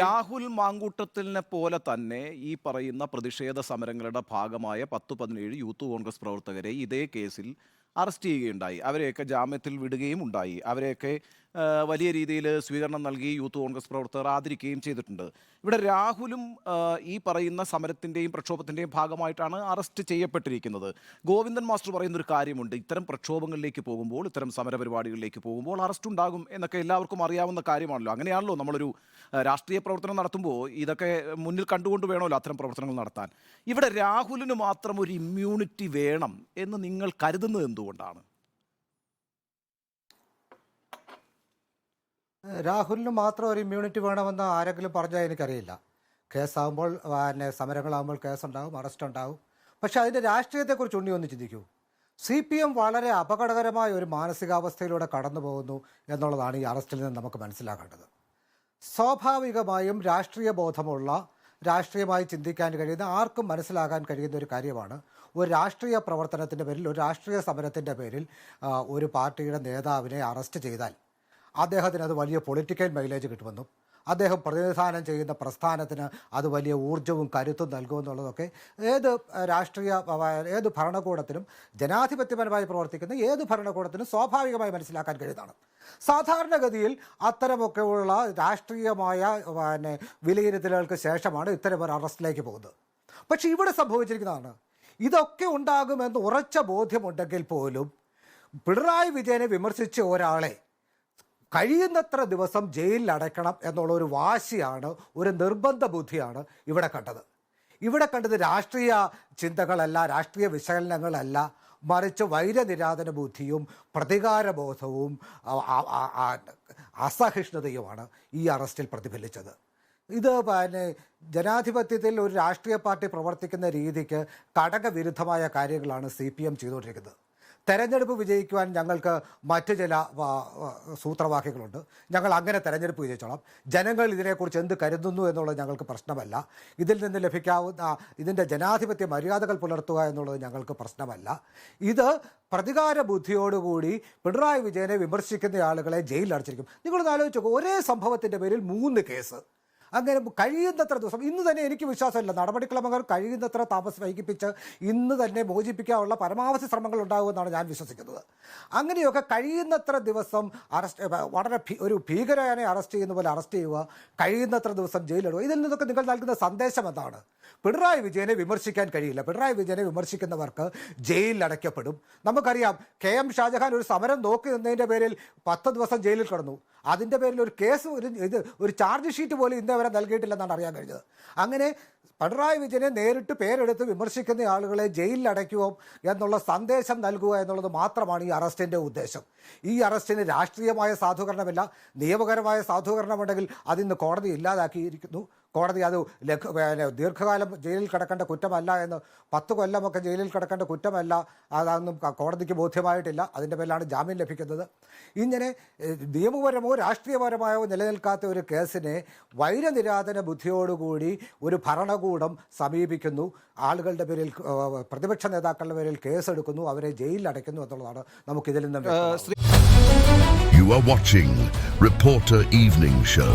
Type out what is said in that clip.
രാഹുൽ മാങ്കൂട്ടത്തിനെ പോലെ തന്നെ ഈ പറയുന്ന പ്രതിഷേധ സമരങ്ങളുടെ ഭാഗമായ പത്ത് പതിനേഴ് യൂത്ത് കോൺഗ്രസ് പ്രവർത്തകരെ ഇതേ കേസിൽ അറസ്റ്റ് ചെയ്യുകയുണ്ടായി. അവരെയൊക്കെ ജാമ്യത്തിൽ വിടുകയും ഉണ്ടായി. അവരെയൊക്കെ വലിയ രീതിയിൽ സ്വീകരണം നൽകി യൂത്ത് കോൺഗ്രസ് പ്രവർത്തകർ ആദരിക്കുകയും ചെയ്തിട്ടുണ്ട്. ഇവിടെ രാഹുലും ഈ പറയുന്ന സമരത്തിന്റെയും പ്രക്ഷോഭത്തിന്റെയും ഭാഗമായിട്ടാണ് അറസ്റ്റ് ചെയ്യപ്പെട്ടിരിക്കുന്നത്. ഗോവിന്ദൻ മാസ്റ്റർ പറയുന്ന ഒരു കാര്യമുണ്ട്. ഇത്തരം പ്രക്ഷോഭങ്ങളിലേക്ക് പോകുമ്പോൾ ഇത്തരം സമരപരിപാടികളിലേക്ക് പോകുമ്പോൾ അറസ്റ്റ് ഉണ്ടാകും എന്നൊക്കെ എല്ലാവർക്കും അറിയാവുന്ന കാര്യമാണല്ലോ. അങ്ങനെയാണല്ലോ നമ്മളൊരു രാഷ്ട്രീയ പ്രവർത്തനം നടത്തുമ്പോൾ ഇതൊക്കെ മുന്നിൽ കണ്ടുകൊണ്ട് വേണമല്ലോ അത്തരം പ്രവർത്തനങ്ങൾ നടത്താൻ. ഇവിടെ രാഹുലിന് മാത്രം ഒരു ഇമ്മ്യൂണിറ്റി വേണം എന്ന് നിങ്ങൾ കരുതുന്നത് എന്തുകൊണ്ടാണ്? രാഹുലിന് മാത്രം ഒരു ഇമ്മ്യൂണിറ്റി വേണമെന്ന് ആരെങ്കിലും പറഞ്ഞാൽ എനിക്കറിയില്ല. കേസാകുമ്പോൾ പിന്നെ സമരങ്ങളാകുമ്പോൾ കേസുണ്ടാകും അറസ്റ്റ് ഉണ്ടാകും പക്ഷേ അതിന്റെ രാഷ്ട്രീയത്തെക്കുറിച്ച് ഉണ്ണി ഒന്ന് ചിന്തിക്കൂ. സി പി എം വളരെ അപകടകരമായ ഒരു മാനസികാവസ്ഥയിലൂടെ കടന്നു പോകുന്നു എന്നുള്ളതാണ് ഈ അറസ്റ്റിൽ നിന്ന് നമുക്ക് മനസ്സിലാക്കേണ്ടത്. സ്വാഭാവികമായും രാഷ്ട്രീയ ബോധമുള്ള രാഷ്ട്രീയമായി ചിന്തിക്കാൻ കഴിയുന്ന ആർക്കും മനസ്സിലാകാൻ കഴിയുന്ന ഒരു കാര്യമാണ്. ഒരു രാഷ്ട്രീയ പ്രവർത്തനത്തിന്റെ പേരിൽ ഒരു രാഷ്ട്രീയ സമരത്തിന്റെ പേരിൽ ഒരു പാർട്ടിയുടെ നേതാവിനെ അറസ്റ്റ് ചെയ്താൽ അദ്ദേഹത്തിന് അത് വലിയ പൊളിറ്റിക്കൽ മൈലേജ് കിട്ടുമെന്നും അദ്ദേഹം പ്രതിനിധാനം ചെയ്യുന്ന പ്രസ്ഥാനത്തിന് അത് വലിയ ഊർജവും കരുത്തും നൽകുമെന്നുള്ളതൊക്കെ ഏത് രാഷ്ട്രീയ ഏത് ഭരണകൂടത്തിനും ജനാധിപത്യപരമായി പ്രവർത്തിക്കുന്ന ഏത് ഭരണകൂടത്തിനും സ്വാഭാവികമായി മനസ്സിലാക്കാൻ കഴിയുന്നതാണ്. സാധാരണഗതിയിൽ അത്തരമൊക്കെയുള്ള രാഷ്ട്രീയമായ പിന്നെ വിലയിരുത്തലുകൾക്ക് ശേഷമാണ് ഇത്തരം ഒരു അറസ്റ്റിലേക്ക് പോകുന്നത്. പക്ഷേ ഇവിടെ സംഭവിച്ചിരിക്കുന്നതാണ്. ഇതൊക്കെ ഉണ്ടാകുമെന്ന് ഉറച്ച ബോധ്യമുണ്ടെങ്കിൽ പോലും പിണറായി വിജയനെ വിമർശിച്ച ഒരാളെ കഴിയുന്നത്ര ദിവസം ജയിലിൽ അടയ്ക്കണം എന്നുള്ള ഒരു വാശിയാണ് ഒരു നിർബന്ധ ബുദ്ധിയാണ് ഇവിടെ കണ്ടത്. ഇവിടെ കണ്ടത് രാഷ്ട്രീയ ചിന്തകളല്ല രാഷ്ട്രീയ വിശകലനങ്ങളല്ല. മറിച്ച് വൈരനിരാധന ബുദ്ധിയും പ്രതികാരബോധവും അസഹിഷ്ണുതയുമാണ് ഈ അറസ്റ്റിൽ പ്രതിഫലിച്ചത്. ഇത് പിന്നെ ജനാധിപത്യത്തിൽ ഒരു രാഷ്ട്രീയ പാർട്ടി പ്രവർത്തിക്കുന്ന രീതിക്ക് കടകവിരുദ്ധമായ കാര്യങ്ങളാണ് സി പി എം ചെയ്തുകൊണ്ടിരിക്കുന്നത്. തെരഞ്ഞെടുപ്പ് വിജയിക്കുവാൻ ഞങ്ങൾക്ക് മറ്റ് ചില സൂത്രവാക്യങ്ങളുണ്ട്. ഞങ്ങൾ അങ്ങനെ തെരഞ്ഞെടുപ്പ് വിജയിച്ചോളാം. ജനങ്ങൾ ഇതിനെക്കുറിച്ച് എന്ത് കരുതുന്നു എന്നുള്ളത് ഞങ്ങൾക്ക് പ്രശ്നമല്ല. ഇതിൽ നിന്ന് ലഭിക്കാവുന്ന ഇതിന്റെ ജനാധിപത്യ മര്യാദകൾ പുലർത്തുക എന്നുള്ളത് ഞങ്ങൾക്ക് പ്രശ്നമല്ല. ഇത് പ്രതികാര ബുദ്ധിയോടുകൂടി പിണറായി വിജയനെ വിമർശിക്കുന്ന ആളുകളെ ജയിലിൽ അടച്ചിരിക്കും നിങ്ങളൊന്ന് ആലോചിച്ചു ഒരേ സംഭവത്തിന്റെ പേരിൽ മൂന്ന് കേസ്. അങ്ങനെ കഴിയുന്നത്ര ദിവസം ഇന്ന് തന്നെ എനിക്ക് വിശ്വാസമില്ല. നടപടിക്രമങ്ങൾ കഴിയുന്നത്ര താമസം വൈകിപ്പിച്ച് ഇന്ന് തന്നെ മോചിപ്പിക്കാനുള്ള പരമാവധി ശ്രമങ്ങൾ ഉണ്ടാകുമെന്നാണ് ഞാൻ വിശ്വസിക്കുന്നത്. അങ്ങനെയൊക്കെ കഴിയുന്നത്ര ദിവസം അറസ്റ്റ് വളരെ ഒരു ഭീകരനെ അറസ്റ്റ് ചെയ്യുന്ന പോലെ അറസ്റ്റ് ചെയ്യുക കഴിയുന്നത്ര ദിവസം ജയിലിടുക ഇതിൽ നിന്നൊക്കെ നിങ്ങൾ നൽകുന്ന സന്ദേശം എന്താണ്? പിണറായി വിജയനെ വിമർശിക്കാൻ കഴിയില്ല. പിണറായി വിജയനെ വിമർശിക്കുന്നവർക്ക് ജയിലിൽ അടയ്ക്കപ്പെടും. നമുക്കറിയാം കെ എം ഷാജഹാൻ ഒരു സമരം നോക്കി നിന്നതിന്റെ പേരിൽ പത്ത് ദിവസം ജയിലിൽ കിടന്നു. അതിന്റെ പേരിൽ ഒരു കേസ് ഒരു ഇത് ഒരു ചാർജ് ഷീറ്റ് പോലും ഇന്നേ വരെ നൽകിയിട്ടില്ലെന്നാണ് അറിയാൻ കഴിഞ്ഞത്. അങ്ങനെ പിണറായി വിജയനെ നേരിട്ട് പേരെടുത്ത് വിമർശിക്കുന്ന ആളുകളെ ജയിലിൽ അടയ്ക്കുമോ എന്നുള്ള സന്ദേശം നൽകുക എന്നുള്ളത് മാത്രമാണ് ഈ അറസ്റ്റിന്റെ ഉദ്ദേശം. ഈ അറസ്റ്റിന് രാഷ്ട്രീയമായ സാധൂകരണമില്ല. നിയമപരമായ സാധൂകരണമുണ്ടെങ്കിൽ അതിന്ന് കോടതി ഇല്ലാതാക്കിയിരിക്കുന്നു. കോടതി അത് പിന്നെ ദീർഘകാലം ജയിലിൽ കിടക്കേണ്ട കുറ്റമല്ല എന്ന് പത്ത് കൊല്ലമൊക്കെ ജയിലിൽ കിടക്കേണ്ട കുറ്റമല്ല അതൊന്നും കോടതിക്ക് ബോധ്യമായിട്ടില്ല. അതിന്റെ പേരിലാണ് ജാമ്യം ലഭിക്കുന്നത്. ഇങ്ങനെ നിയമപരമോ രാഷ്ട്രീയപരമായോ നിലനിൽക്കാത്ത ഒരു കേസിനെ വൈരനിരാധന ബുദ്ധിയോടുകൂടി ഒരു ഭരണകൂടം സമീപിക്കുന്നു. ആളുകളുടെ പേരിൽ പ്രതിപക്ഷ നേതാക്കളുടെ പേരിൽ കേസെടുക്കുന്നു. അവരെ ജയിലിൽ അടയ്ക്കുന്നു എന്നുള്ളതാണ് നമുക്കിതിൽ നിന്നും നിന്ന് You are watching Reporter Evening Show.